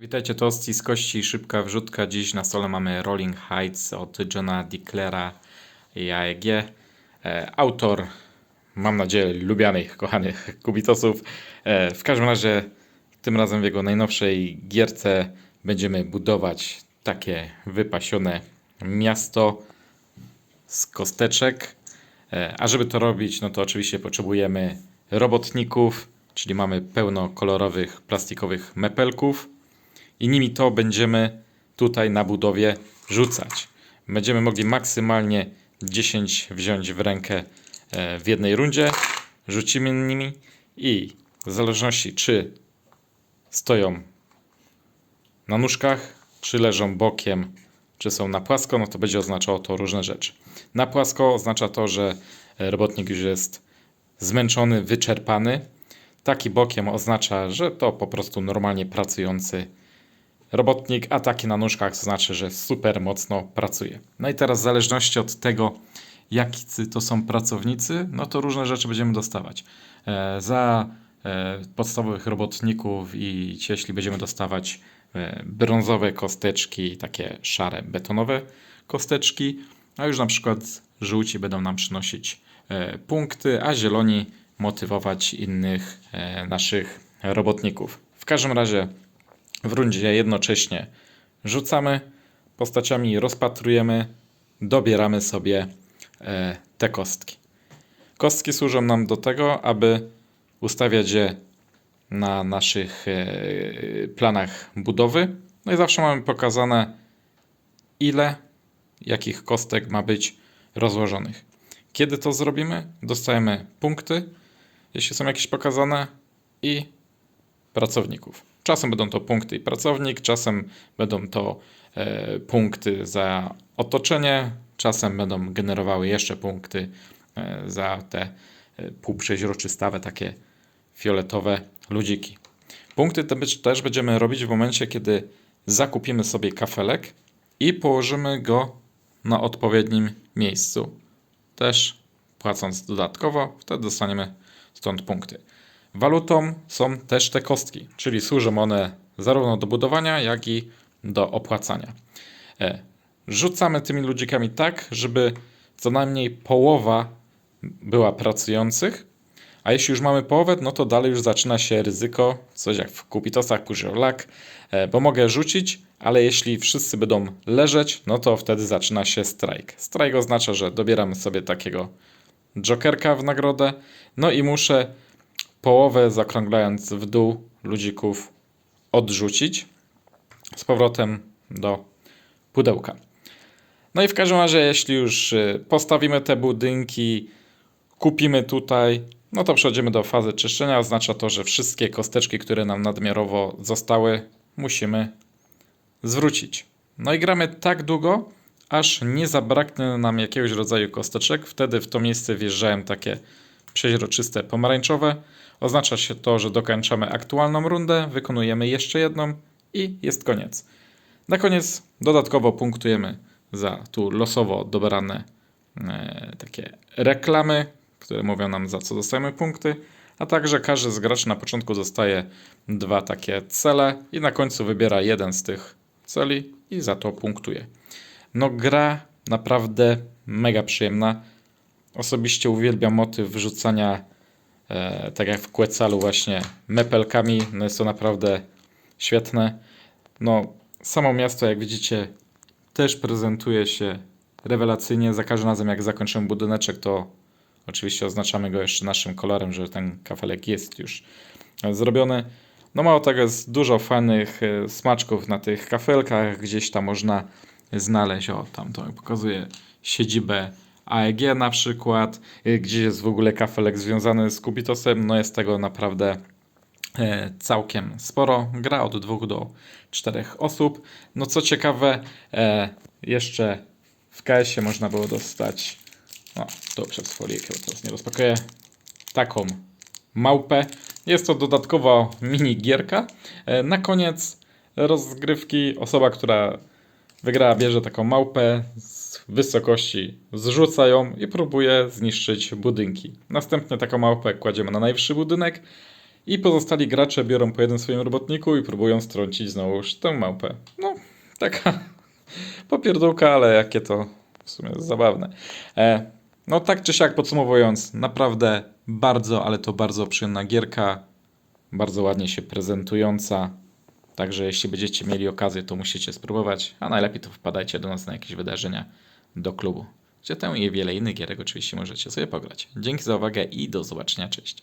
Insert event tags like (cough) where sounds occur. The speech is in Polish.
Witajcie, to z kości, szybka wrzutka. Dziś na stole mamy Rolling Heights od Johna Declera i AEG. E, autor, mam nadzieję, lubianych, kochanych kubitosów. E, w każdym razie, tym razem w jego najnowszej gierce będziemy budować takie wypasione miasto z kosteczek. E, A żeby to robić, no to oczywiście potrzebujemy robotników, czyli mamy pełno kolorowych plastikowych mepelków i nimi to będziemy tutaj na budowie rzucać. Będziemy mogli maksymalnie 10 wziąć w rękę e, w jednej rundzie, rzucimy nimi i w zależności czy stoją na nóżkach, czy leżą bokiem, czy są na płasko, no to będzie oznaczało to różne rzeczy. Na płasko oznacza to, że e, robotnik już jest zmęczony, wyczerpany. Taki bokiem oznacza, że to po prostu normalnie pracujący robotnik, a taki na nóżkach to znaczy, że super mocno pracuje. No i teraz w zależności od tego, jacy to są pracownicy, no to różne rzeczy będziemy dostawać. E, za e, podstawowych robotników i cieśli będziemy dostawać e, brązowe kosteczki, takie szare, betonowe kosteczki, a już na przykład żółci będą nam przynosić e, punkty, a zieloni motywować innych e, naszych robotników. W każdym razie w rundzie jednocześnie rzucamy postaciami, rozpatrujemy, dobieramy sobie e, te kostki. Kostki służą nam do tego, aby ustawiać je na naszych e, planach budowy. No i zawsze mamy pokazane, ile jakich kostek ma być rozłożonych. Kiedy to zrobimy, dostajemy punkty, jeśli są jakieś pokazane, i pracowników. Czasem będą to punkty i pracownik, czasem będą to e, punkty za otoczenie, czasem będą generowały jeszcze punkty e, za te e, półprzeźroczystawe, takie fioletowe ludziki. Punkty te też będziemy robić w momencie, kiedy zakupimy sobie kafelek i położymy go na odpowiednim miejscu. Też płacąc dodatkowo, wtedy dostaniemy stąd punkty. Walutą są też te kostki, czyli służą one zarówno do budowania, jak i do opłacania. E, Rzucamy tymi ludzikami tak, żeby co najmniej połowa była pracujących, a jeśli już mamy połowę, no to dalej już zaczyna się ryzyko, coś jak w kupitosach Kuziolak, e, bo mogę rzucić, ale jeśli wszyscy będą leżeć, no to wtedy zaczyna się strajk. Strajk oznacza, że dobieramy sobie takiego jokerka w nagrodę, no i muszę połowę zakrąglając w dół ludzików odrzucić z powrotem do pudełka. No i w każdym razie, jeśli już y, postawimy te budynki, kupimy tutaj, no to przechodzimy do fazy czyszczenia. Oznacza to, że wszystkie kosteczki, które nam nadmiarowo zostały, musimy zwrócić. No i gramy tak długo, aż nie zabraknie nam jakiegoś rodzaju kosteczek. Wtedy w to miejsce wjeżdżają takie przeźroczyste pomarańczowe. Oznacza się to, że dokończamy aktualną rundę, wykonujemy jeszcze jedną i jest koniec. Na koniec dodatkowo punktujemy za tu losowo dobrane e, takie reklamy, które mówią nam za co dostajemy punkty, a także każdy z graczy na początku dostaje dwa takie cele i na końcu wybiera jeden z tych celi i za to punktuje. No gra naprawdę mega przyjemna. Osobiście uwielbiam motyw wrzucania, e, tak jak w Quetzalu właśnie, mepelkami. No jest to naprawdę świetne. No, samo miasto, jak widzicie, też prezentuje się rewelacyjnie. Za każdym razem, jak zakończymy budyneczek, to oczywiście oznaczamy go jeszcze naszym kolorem, że ten kafelek jest już zrobiony. No mało tego, jest dużo fajnych e, smaczków na tych kafelkach. Gdzieś tam można znaleźć, o tam to pokazuje siedzibę AEG na przykład, e, gdzie jest w ogóle kafelek związany z Kubitosem. No jest tego naprawdę e, całkiem sporo. Gra od dwóch do czterech osób. No co ciekawe, e, jeszcze w KS-ie można było dostać, no to przez folię, bo teraz nie rozpakuję, taką małpę. Jest to dodatkowa mini gierka. E, Na koniec rozgrywki osoba, która wygrała, bierze taką małpę wysokości, zrzuca ją i próbuje zniszczyć budynki. Następnie taką małpę kładziemy na najwyższy budynek I pozostali gracze biorą po jednym swoim robotniku i próbują strącić znowuż tę małpę. No, taka (laughs) popierdółka, ale jakie to w sumie zabawne. E, no tak czy siak podsumowując, naprawdę bardzo, ale to bardzo przyjemna gierka, bardzo ładnie się prezentująca. Także jeśli będziecie mieli okazję, to musicie spróbować, a najlepiej to wpadajcie do nas na jakieś wydarzenia do klubu, gdzie tę i wiele innych gierek oczywiście możecie sobie pograć. Dzięki za uwagę i do zobaczenia, cześć.